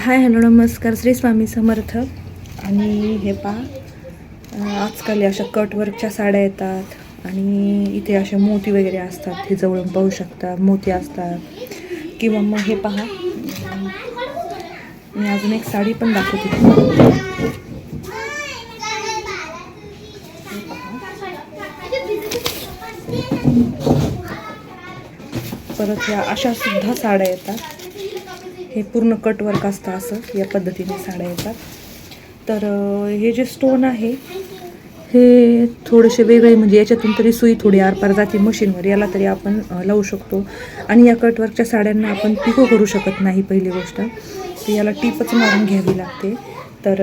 Hi hello नमस्कार श्री स्वामी समर्थ. आणि हे पहा आजकाल या अशा कटवर्कच्या साड्या येतात आणि इथे असे मोती वगैरे असतात हे जवळून पाहू शकता मोती असतात. किंवा मग हे पहा मी अजून एक साडी पण दाखवते परत या अशा सुद्धा साड्या येतात. हे पूर्ण कटवर्क असतं असं या पद्धतीने साड्या येतात. तर हे जे स्टोन आहे हे थोडेसे वेगळे म्हणजे याच्यातून तरी सुई थोडी आरपार जाते मशीनवर याला तरी आपण लावू शकतो. आणि या कटवर्कच्या साड्यांना आपण पिको करू शकत नाही पहिली गोष्ट. तर याला टीपच मारून घ्यावी लागते. तर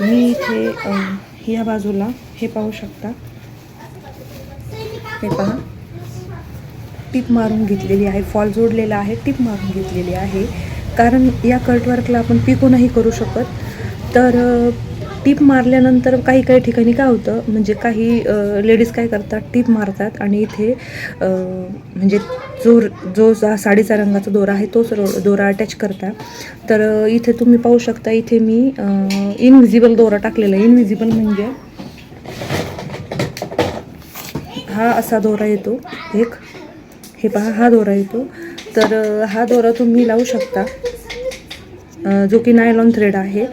मी इथे या बाजूला हे पाहू शकता. हे पहा. टीप मारून घेतलेली आहे फॉल जोडलेला आहे टीप मारून घेतलेली आहे. कारण या कटवर्कला आपण पिको नाही करू शकत. तर टीप मारल्यानंतर काही काही ठिकाणी काय होतं म्हणजे काही लेडीज काय करतात टीप मारतात आणि इथे म्हणजे जो जो जा- साडीचा रंगाचा दोरा आहे तोच रो- दोरा अटॅच करता. तर इथे तुम्ही पाहू शकता इथे मी इनविजिबल दोरा टाकलेला आहे. इनविजिबल म्हणजे हा असा दोरा येतो. एक हे पहा हा दोरा येतो. तर हा दोरा तुम्ही लावू शकता. जो की नायलॉन थ्रेड आहे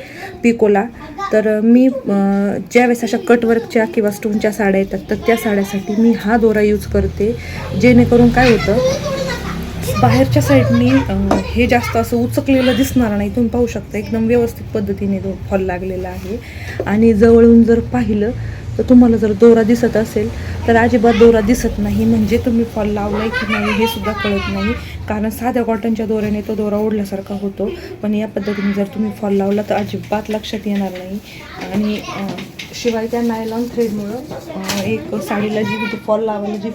पिकोला. तर मी ज्या ज्यावेळेस अशा कटवर्कच्या किंवा स्टोनच्या साड्या येतात तर त्या साड्यासाठी मी हा दोरा यूज करते. जेणेकरून काय होतं बाहेरच्या साईडनी हे जास्त असं उचकलेलं दिसणार नाही. तुम्ही पाहू शकता एकदम व्यवस्थित पद्धतीने तो फॉल लागलेला आहे. आणि जवळून जर पाहिलं तर तुम्हाला जर दोरा दिसत असेल तर अजिबात दोरा दिसत नाही. म्हणजे तुम्ही फॉल लावलाय की नाही हे सुद्धा कळत नाही. कारण साध्या कॉटनच्या दोऱ्याने तो दोरा ओढल्यासारखा होतो. पण या पद्धतीने जर तुम्ही फॉल लावला तर अजिबात लक्षात येणार नाही. आणि शिवाय त्या नायलॉन थ्रेडमुळं एक साडीला जी फॉल लावायला जी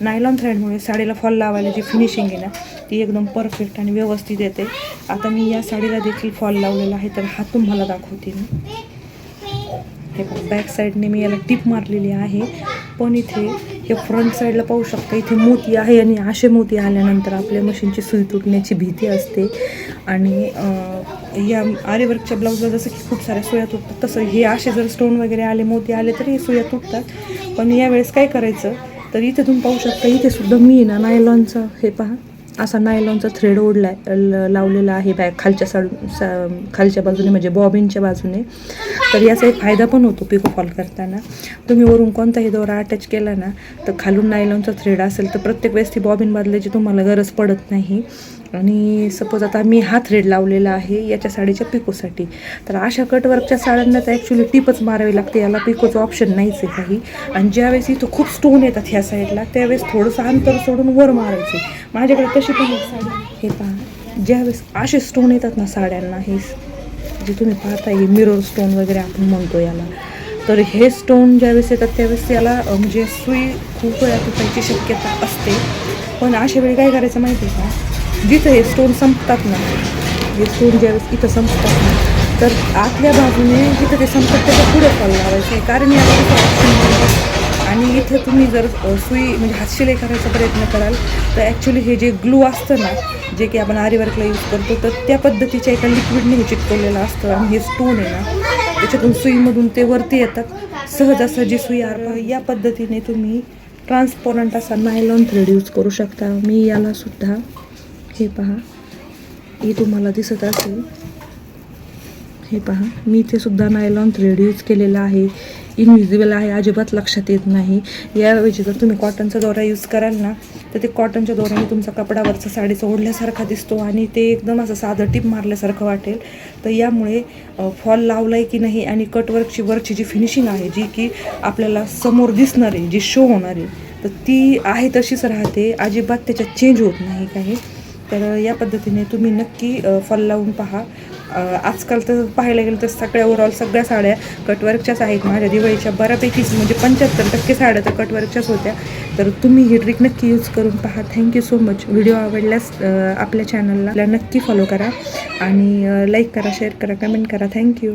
नायलॉन थ्रेडमुळे साडीला फॉल लावायला जी फिनिशिंग आहे ना ती एकदम परफेक्ट आणि व्यवस्थित येते. आता मी या साडीला देखील फॉल लावलेला आहे तर हा तुम्हाला दाखवते मी. हे बॅक साईडने मी याला टिप मारलेली आहे. पण इथे हे फ्रंट साईडला पाहू शकता इथे मोती आहे आणि असे मोती आल्यानंतर आपल्या मशीनची सुई तुटण्याची भीती असते. आणि या आरेवर्कच्या ब्लाऊजला जसं की खूप साऱ्या सुया तुटतात तसं हे असे जर स्टोन वगैरे आले मोती आले तर हे सुया तुटतात. पण यावेळेस काय करायचं? तर इथे तुम्ही पाहू शकता इथे सुद्धा मी ना नायलॉनचं हे पहा. असा नायलॉनचा थ्रेड ओढला ल- लावलेला आहे बॅग खालच्या साड सा खालच्या बाजूने म्हणजे बॉबिनच्या बाजूने. तर याचा एक फायदा पण होतो पिको फॉल करताना. तुम्ही वरून कोणताही दोरा अटॅच केला ना तर खालून नायलॉनचा थ्रेड असेल तर प्रत्येक वेळेस ती बॉबिन बदलायची तुम्हाला गरज पडत नाही. आणि सपोज आता मी हा थ्रेड लावलेला आहे याच्या साडीच्या पिकोसाठी. तर अशा कटवर्कच्या साड्यांना तर ॲक्च्युली टिपच मारावी लागते याला पिकोचं ऑप्शन नाहीच आहे काही. आणि ज्यावेळेस इथं खूप स्टोन येतात ह्या साईडला त्यावेळेस थोडंसं अंतर सोडून वर मारायचे. माझ्याकडे तशी पण साडी हे पहा. ज्यावेळेस असे स्टोन येतात ना साड्यांना हे जे तुम्ही पाहता हे मिरर स्टोन वगैरे आपण म्हणतो याला. तर हे स्टोन ज्यावेळेस येतात त्यावेळेस याला म्हणजे सुई खूप वेळा तुटायची शक्यता असते. पण अशा वेळी काय करायचं माहिती आहे का? जिथं हे स्टोन संपतात ना हे स्टोन ज्यावेळेस इथं संपतात ना तर आतल्या बाजूने जिथं ते संपतात त्याच्या पुढे फॉल लावायचं आहे. कारण या आणि इथं तुम्ही जर सुई म्हणजे हातशिलाई करायचा प्रयत्न कराल तर ॲक्च्युली हे जे ग्लू असतं ना जे की आपण आरीवर्कला यूज करतो तर त्या पद्धतीच्या एका लिक्विडने हे चिटकवलेलं असतं. आणि हे स्टोन आहे ना त्याच्यातून सुईमधून ते वरती येतात. सहजासहजी सुई आरपा या पद्धतीने तुम्ही ट्रान्सपरंट असा नायलॉन थ्रेड यूज करू शकता. मी याला सुद्धा हे पहा. हे तुम्हाला दिसत असेल. हे पहा. मी इथे सुद्धा नायलॉन थ्रेड यूज केलेला आहे. इनविजिबल आहे. अजिबात लक्षात येत नाही. याऐवजी जर तुम्ही कॉटनचा दोरा यूज कराल ना तर ते कॉटनच्या दोऱ्याने तुमचा कपडावरचा साडीचा ओढल्यासारखा दिसतो आणि ते एकदम असं साधं टीप मारल्यासारखं वाटेल. तर यामुळे फॉल लावलाय की नाही आणि कटवर्कची वरची जी फिनिशिंग आहे जी की आपल्याला समोर दिसणार आहे जी शो होणार आहे तर ती आहे तशीच राहते. अजिबात त्याच्यात चेंज होत नाही काही. तर या पद्धतीने तुम्ही नक्की फॉल लावून पहा. आजकाल तर पाहायला गेलं तर सगळ्या ओव्हरऑल सगळ्या साड्या कटवर्कच्याच आहेत. माझ्या दिवाळीच्या बऱ्यापैकीच म्हणजे पंच्याहत्तर टक्के साड्या तर कटवर्कच्याच होत्या. तर तुम्ही ही ट्रिक नक्की यूज करून पहा. थँक्यू सो मच व्हिडिओ आवडल्यास आपल्या चॅनलला नक्की फॉलो करा. आणि लाईक करा शेअर करा कमेंट करा. थँक्यू